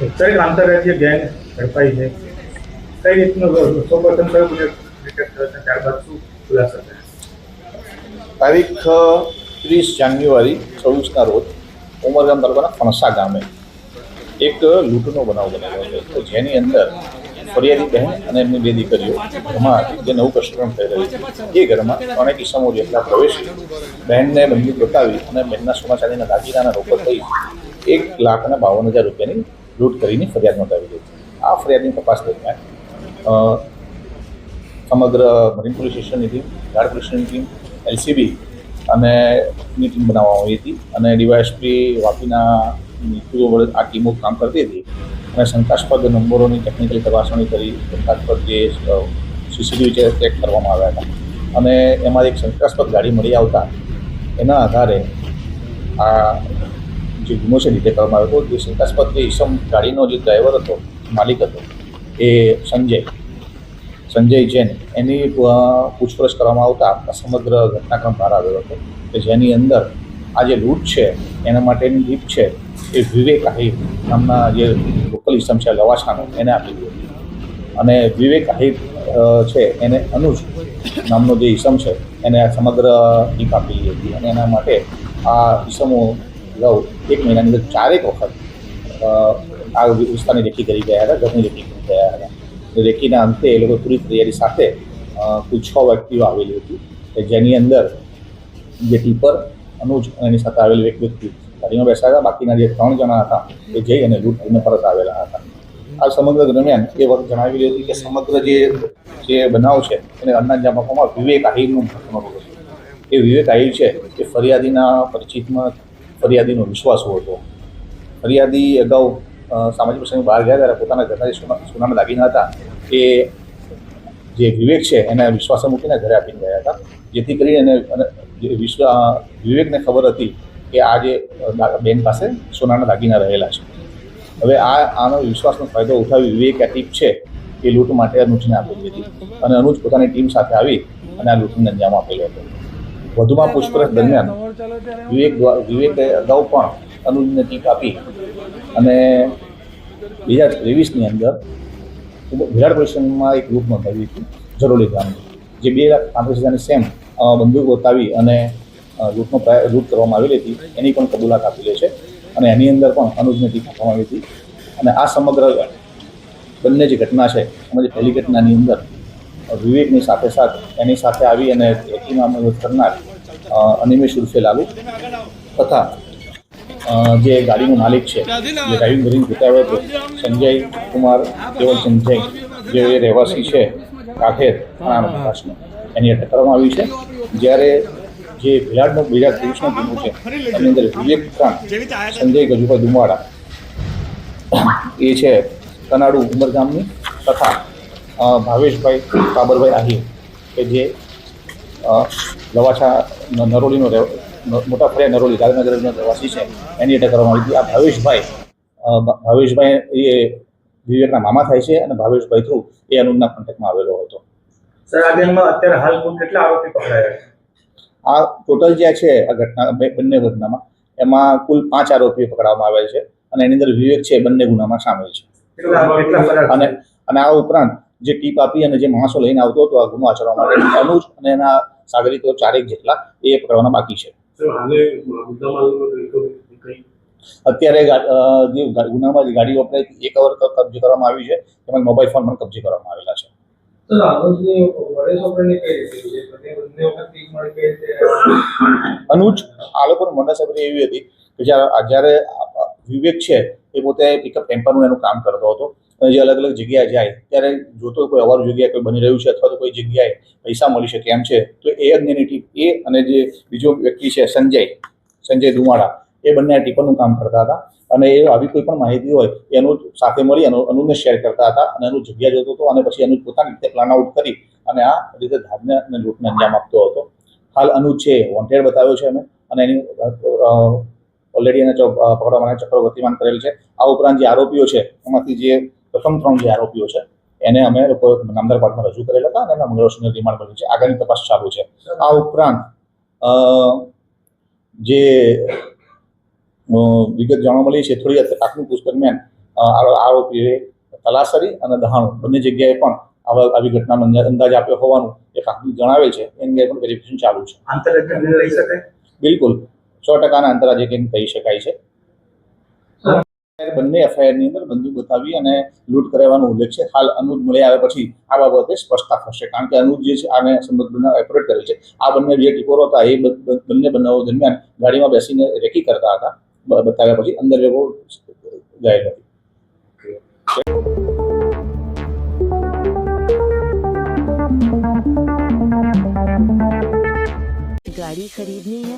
દરેક આંતરરાજ્ય ગેંગ ઝડપાઈ છે. કઈ રીતનું સૌપ્રથમ કયો ગુને ડિટેક્ટ થયો છે ત્યારબાદ શું ખુલાસા થયા તારીખ ત્રીસ જાન્યુઆરી, છવ્વીસના રોજ ઉમરગામ તાલુકાના ફણસા ગામે એક લૂંટનો બનાવ બનેલો છે. તો જેની અંદર ફરિયાદી બહેન અને એમની બે દીકરીઓ, ઘરમાં જે નવું કસ્ટમર થઈ રહ્યું એ ઘરમાં ત્રણેક કિસ્સામો જેટલા પ્રવેશી, બહેનને બંદૂક બતાવી અને બહેનના સોના ચાંદીના દાગીનાના રોકડ થઈ એક લાખ અને બાવન હજાર રૂપિયાની લૂંટ કરીને ફરિયાદ નોંધાવી હતી આ ફરિયાદની તપાસ દરમિયાન સમગ્ર મરીન પોલીસ સ્ટેશનની team, guard police team, LCB અને ની ટીમ બનાવવામાં આવી હતી અને ડીવાયએસપી વાપીના મિત્રો વડે આ ટીમો કામ કરતી હતી અને શંકાસ્પદ નંબરોની ટેકનિકલ તપાસણી કરી શંકાસ્પદ જે સીસીટીવી છે ચેક કરવામાં આવ્યા હતા. અને એમાં એક શંકાસ્પદ ગાડી મળી આવતા, એના આધારે આ જે ગુનો ડિટેક્ટ કરવામાં આવ્યો હતો, જે શંકાસ્પદ જે ઈસમ ગાડીનો જે ડ્રાઈવર હતો, માલિક હતો, એ સંજય સંજય જૈન, એની પૂછપરછ કરવામાં આવતા આ સમગ્ર ઘટનાક્રમ બહાર આવ્યો હતો કે જેની અંદર આ જે લૂંટ છે, એના માટેની લીપ છે, એ વિવેક આહિર નામના જે લોકલ ઇસમ છે લવાસાનો એને આપી દીધો. અને વિવેક આહિર છે, એને અનુજ નામનો જે ઈસમ છે, એને સમગ્ર જીપ આપી દીધી હતી અને એના માટે આ ઈસમો અગાઉ એક મહિનાની અંદર ચારેક વખત આ વિસ્તારની રેકી કરી ગયા હતા, ઘરની રેકી કરી ગયા હતા. રેખીના અંતે એ લોકો પૂરી તૈયારી સાથે કુલ છ વ્યક્તિઓ આવેલી હતી. કે જેની અંદર જે ટીપર, અનુજ અને એની સાથે આવેલી એક વ્યક્તિ ગાડીમાં બેસા હતા. બાકીના જે ત્રણ જણા હતા, એ જઈ અને લૂંટ કરીને પરત આવેલા હતા. આ સમગ્ર દરમિયાન એ વખત જણાવી હતી કે સમગ્ર જે જે બનાવ છે, એને અંદાજ આપવામાં વિવેક આહિરનું મહત્વનું છે એ વિવેક આહિર છે, એ ફરિયાદીના પરિચિતમાં ફરિયાદીનો વિશ્વાસ હતો ફરિયાદી અગાઉ સામાજિક પ્રસંગ બહાર ગયા ત્યારે પોતાના ઘરના જે સોના સોનાના દાગીના હતા એ જે વિવેક છે એને વિશ્વાસ મૂકીને ઘરે આપીને ગયા હતા. જેથી કરીને એને વિશ્વ વિવેકને ખબર હતી કે આ જે બેન પાસે સોનાના દાગીના રહેલા છે. હવે આ, આનો વિશ્વાસનો ફાયદો ઉઠાવી વિવેક આ ટીપ છે એ લૂંટ માટે અનુજને આપેલી હતી અને અનુજ પોતાની ટીમ સાથે આવી અને આ લૂંટને અંજામ આપેલો હતો. વધુમાં પૂછપરછ દરમિયાન વિવેક વિવેકે અગાઉ પણ અનુજને ટીપ આપી. અને બે હજાર ત્રેવીસની અંદર વિરાટ પોલીસ એક ગ્રુપમાં થયું હતી જરોલી ગામની જે બે લાખ પાંત્રીસ હજારની સેમ બંદૂક બતાવી અને લૂંટનો લૂંટ કરવામાં આવેલી હતી, એની પણ કબૂલાત આપેલી છે. અને એની અંદર પણ અનુજને ટીપ આપવામાં આવી હતી. અને આ સમગ્ર બંને જે ઘટના છે, એમાં જે પહેલી ઘટનાની અંદર વિવેકની સાથે સાથે, એની સાથે આવી અને રેકીમાં મદદ કરનાર અનિમેશ ઉર્ફે લાલુ તથા જે ગાડીનો માલિક છે, જે ડ્રાઇવિંગ કરીને આવ્યો હતો સંજય કુમાર કેવલચંદ જૈન જે રહેવાસી છે, કાઠેર આણંદ પ્રકાશનો, એની અટક કરવામાં આવી છે. જ્યારે જે ભિલાડનો બે હજાર ત્રેવીસનો ગુનો છે, એની અંદર વિવેક ખાન, સંજય ગજુભાઈ દુમાડા એ છે કનાડુ ઉમરગામની, તથા ભાવેશભાઈ કાબરભાઈ આહિર, કે જે લવાછા નરોલીનો મોટા ફળિયા નરોલી ગાંધીનગરનો રહેવાસી છે. એની અટક કરવામાં આવી હતી. આ ભાવેશભાઈ ભાવેશભાઈ એ વિવેકના મામા થાય છે અને ભાવેશભાઈ થ્રુ એ અનુજના કોન્ટેક્ટમાં આવેલો હતો. સર આ ગેંગમાં અત્યારે હાલ કુલ કેટલા આરોપી પકડાયા છે? આ ટોટલ જે છે આ ઘટના બંને ઘટનામાં એમાં કુલ પાંચ આરોપીઓ પકડવામાં આવેલ છે અને એની અંદર વિવેક છે એ બંને ગુનામાં સામેલ છે. અને અને આ ઉપરાંત જે ટીપ આપી અને જે માણસો લઈને આવતો હતો આ ગુનો આચરવા માટે અનુજ અને એના સાગરીતો ચારેક જેટલા એ પકડવાના બાકી છે. અત્યારે જે ગુનામાં જે ગાડી વપરાય એક એ કવર કબજે કરવામાં આવી છે તેમજ મોબાઈલ ફોન પણ કબજે કરવામાં આવેલા છે. અનુજ આ લોકોની મનસબરી એવી હતી કે જ્યારે આ- જ્યારે વિવેક છે એ પોતે પિકઅપ ટેમ્પરનું એનું કામ કરતો હતો. જે અલગ અલગ જગ્યાએ જાય ત્યારે જોતો કોઈ અવારું જગ્યાએ કોઈ બની રહ્યું છે અથવા તો કોઈ જગ્યાએ પૈસા મળી શકે એમ છે તો એ અંગેની ટીપ એ અને જે બીજો વ્યક્તિ છે સંજય સંજય ધુમાડા એ બંને ટીપરનું કામ કરતા હતા. અને એ આવી કોઈ પણ માહિતી હોય એનું સાથે મળી અને અનુને શેર કરતા હતા અને એનું જગ્યા જોતો હતો અને પછી એનું પોતાની રીતે પ્લાન આઉટ કરી અને આ રીતે ધારને અને લૂંટને અંજામ આપતો હતો. હાલ અનુજ છે વોન્ટેડ બતાવ્યો છે અમે અને એની ઓલરેડી એને ચો- અ, પકડવા માટે ચક્રો ગતિમાન કરેલ છે. આ ઉપરાંત જે આરોપીઓ છે એમાંથી જે પ્રથમ ત્રણ જે આરોપીઓ છે એને અમે લોકો નામદાર કોર્ટમાં રજૂ કરેલા હતા અને એમના મંગળવાર સુધી રિમાન્ડ મળ્યું છે. આગળની તપાસ ચાલુ છે. આ ઉપરાંત અ, જે વિગત જાણવા મળી છે થોડી આત્મિક પૂછ દરમિયાન આરોપીએ તલાસરી અને દહાણું બંને જગ્યાએ પણ આવા આવી ઘટનાનો અંદાજ આપ્યો હોવાનું એક આત્મિક જણાવેલ છે. એની પણ વેરિફિકેશન ચાલુ છે. બિલકુલ. સો ટકાના અંતરાજે કેમ કહી શકાય છે. બંને એફઆઈઆર ની અંદર બંદૂક બતાવી અને લૂંટ કરાવવાનો ઉલ્લેખ છે હાલ અનુજ મળી આવ્યા પછી આ બાબતે સ્પષ્ટતા થશે કારણ કે અનુજ જે છે આને સમગ્ર બનાવ એપ્રોટ કરે છે આ બંને જે ટીપોરો હતા એ બ- બ- બંને બનાવો દરમિયાન ગાડીમાં બેસીને રેકી કરતા હતા બ- બતાવ્યા પછી અંદર લોકો ગયેલ હતી गाड़ी खरीदनी है